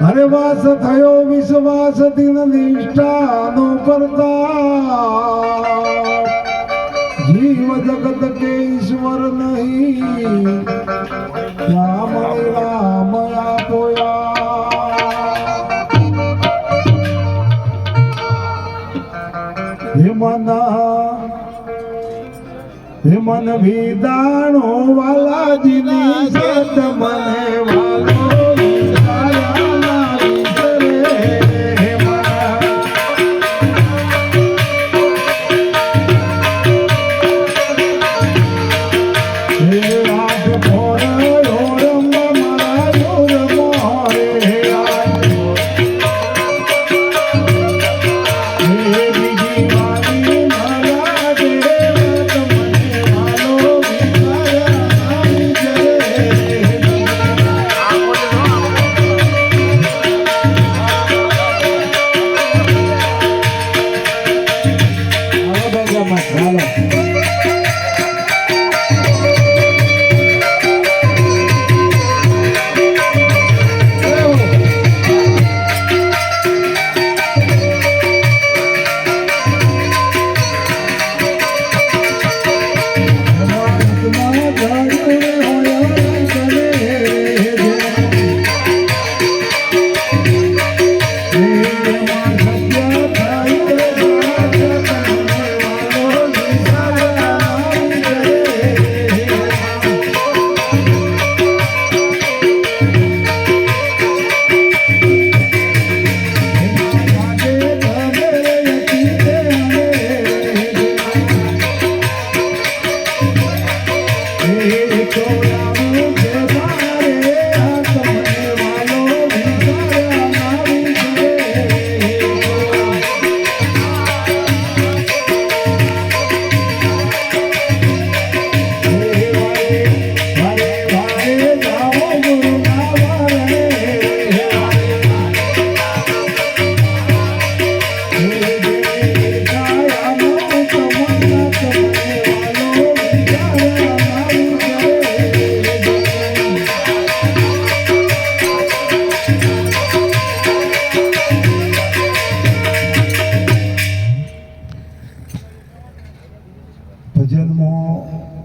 હરે વાસ થયો વિશ્વાસ દિન નિષ્ઠાનો કરતા જીવ જગત કે ઈશ્વર નહીં. રામ રામ આપોયા. હે મના હે મન વિદાણો વાલાજીની સત મને વાલો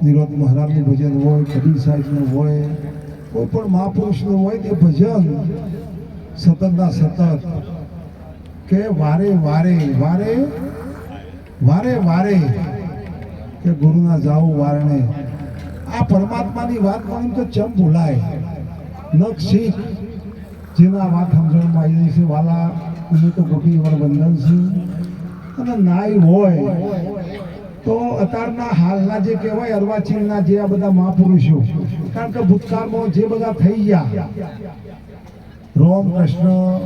નિરોધ મહારાજનું ભજન હોય કબીર સાહેબનું હોય, કોઈ પણ મહાપુરુષનું હોય તે ભજન સતતના સતત કે વારે વારે વારે વારે વારે કે ગુરુના જાવું વારણે. આ પરમાત્માની વાત પણ તો ચમ ભૂલાય. નખ શીખ જેના વાત સમજણમાં આવી છે, વાલા હું તો ગોપી વર બંધન છું અને નાય હોય તો અત્યારના હાલના જે કહેવાય અર્વાચીનના જે આ બધા મહાપુરુષો, કારણ કે ભૂતકાળમાં જે બધા થઈ ગયા, રોમ, કૃષ્ણ,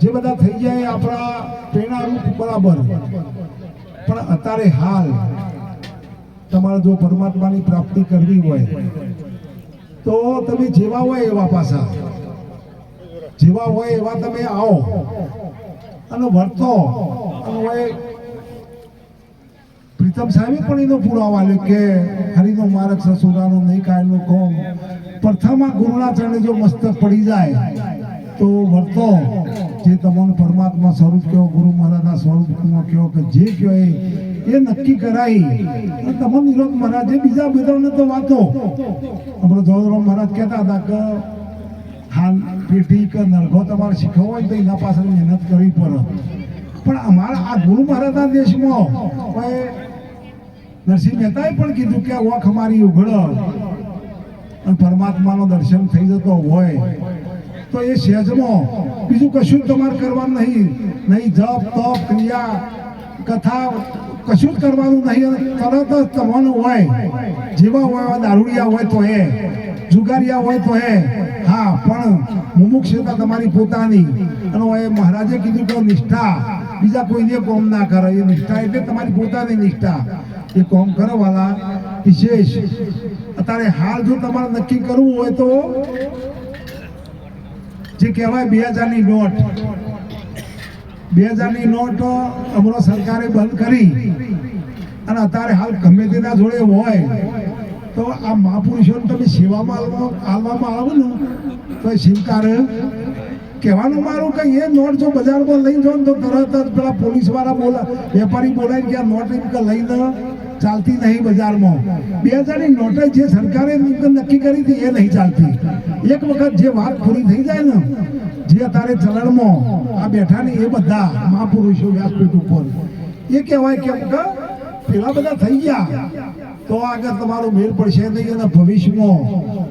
જે બધા થઈ ગયા એ આપણા પ્રેરણારૂપ બરાબર. પણ અત્યારે હાલ તમારે જો પરમાત્માની પ્રાપ્તિ કરવી હોય, તો તમે જેવા હોય એવા પાછા. જેવા હોય એવા તમે આવો અને વર્તો અને પ્રીતમ સાહેબે પણ એનો પુરાવો આલ્યો કે હરિનો માર્ગ સસુરાનો નહીં કાયનો કોમ. પ્રથમા ગુરુના ચરણે જો મસ્તક પડી જાય, તો વર્તો, જે તમને પરમાત્મા સ્વરૂપ કયો ગુરુ મહારાજના સ્વરૂપમાં કયો કે જે કયો એ એ નક્કી કરાઈ અને તમને નિરોધ મહારાજે બીજા બધાને તો વાતો. આપણે જોધરામ મહારાજ કહેતા હતા કે, હાલ પેઢી કે નરઘો તમારે શીખવો હોય તો એના પાછળ મહેનત કરવી પડે. પણ અમારા આ ગુરુ મહારાજના દેશમાં કોઈ નરસિંહ મહેતાએ પણ કીધું કે ઓખ અમારી ઉઘડ. અને પરમાત્માનો દર્શન થઈ જતો હોય તો એ સહેજમાં બીજું કશું તમારે કરવાનું નહીં. નહીં જપ, તપ, ક્રિયા, કથા, કશું જ કરવાનું નહીં તરત જ તમારું હોય. જેવા હોય દારૂડિયા હોય તો એ, જુગારિયા હોય તો એ. હા, પણ મુમુક્ષતા તમારી પોતાની. અને એ મહારાજે કીધું કે નિષ્ઠા, બીજા કોઈને કોમ ના કરે. એ નિષ્ઠા એટલે તમારી પોતાની નિષ્ઠા. એ કોમ કરો વાલા વિશેષ અત્યારે હાલ જો તમારે નક્કી કરવું હોય તો જે કહેવાય બે હજારની નોટ. બે હજારની નોટ અમરો સરકારે બંધ કરી. અને અત્યારે હાલ ગમે તેના જોડે હોય તો આ મહાપુરુષોને તમે સેવામાં આલવા- આલવામાં આવો ને. તો એ સ્વીકાર કહેવાનું મારું કે એ નોટ જો બજારમાં લઈ જાઓ તો તરત જ પેલા પોલીસવાળા બોલા વેપારી બોલાય ગયા નોટ લઈને ચાલતી નહીં બજારમાં. બે હજારની નોટ જે સરકારે નક્કી કરી હતી એ નહીં ચાલતી. એક વખત જે વાત પૂરી થઈ જાય ને, જે અત્યારે ચલણમાં આ બેઠા ને એ બધા મહાપુરુષો વ્યાસપીઠ ઉપર. એ કહેવાય કેમ કે પેલા બધા થઈ ગયા. તો આગળ તમારો મેળ પડશે નહીં અને ભવિષ્યમાં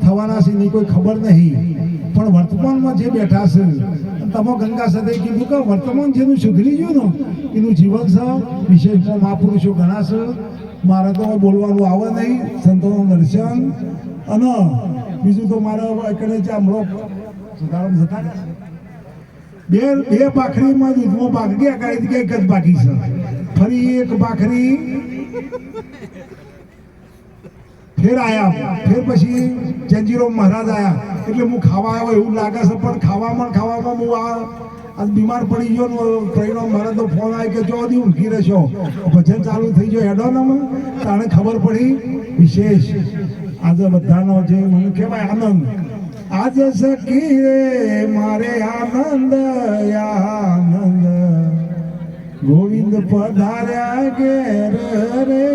થવાના છે કોઈ ખબર નહીં. પણ વર્તમાનમાં જે બેઠા છે, તમે ગંગા સાથે કીધું કે વર્તમાન જેનું સુધરી ગયું ને, એનું જીવન છે વિશેષમાં મહાપુરુષો ઘણા છે મારે તો બોલવાનું આવે નહીં. સંતોનું દર્શન. અને બીજું તો મારે એકડે બે બે ભાખરીમાં દૂધમાં ભાગ ગયા કાંઈ કે એક જ બાકી છે. ફરી એક ભાખરી. ફેર આયા. ફેર પછી જંજીરો મહારાજ આયા. એટલે હું ખાવા આવ્યો એવું લાગે છે, પણ ખાવામાં ખાવામાં હું આ આ બીમાર પડી ગયો ટ્રેનો મારે તો ફોન આવ્યો કે જો દી ઊંઘી રહેશો. ભજન ચાલુ થઈ ગયો, હેડો ને તાણે ખબર પડી, વિશેષ. આજે બધાનો જે મને કહેવાય આનંદ. આજે સખી રે, મારે આનંદ આનંદ. ગોવિંદ પધાર્યા ઘેર રે.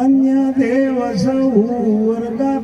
અન્ય દેવ સૌ વર્ગા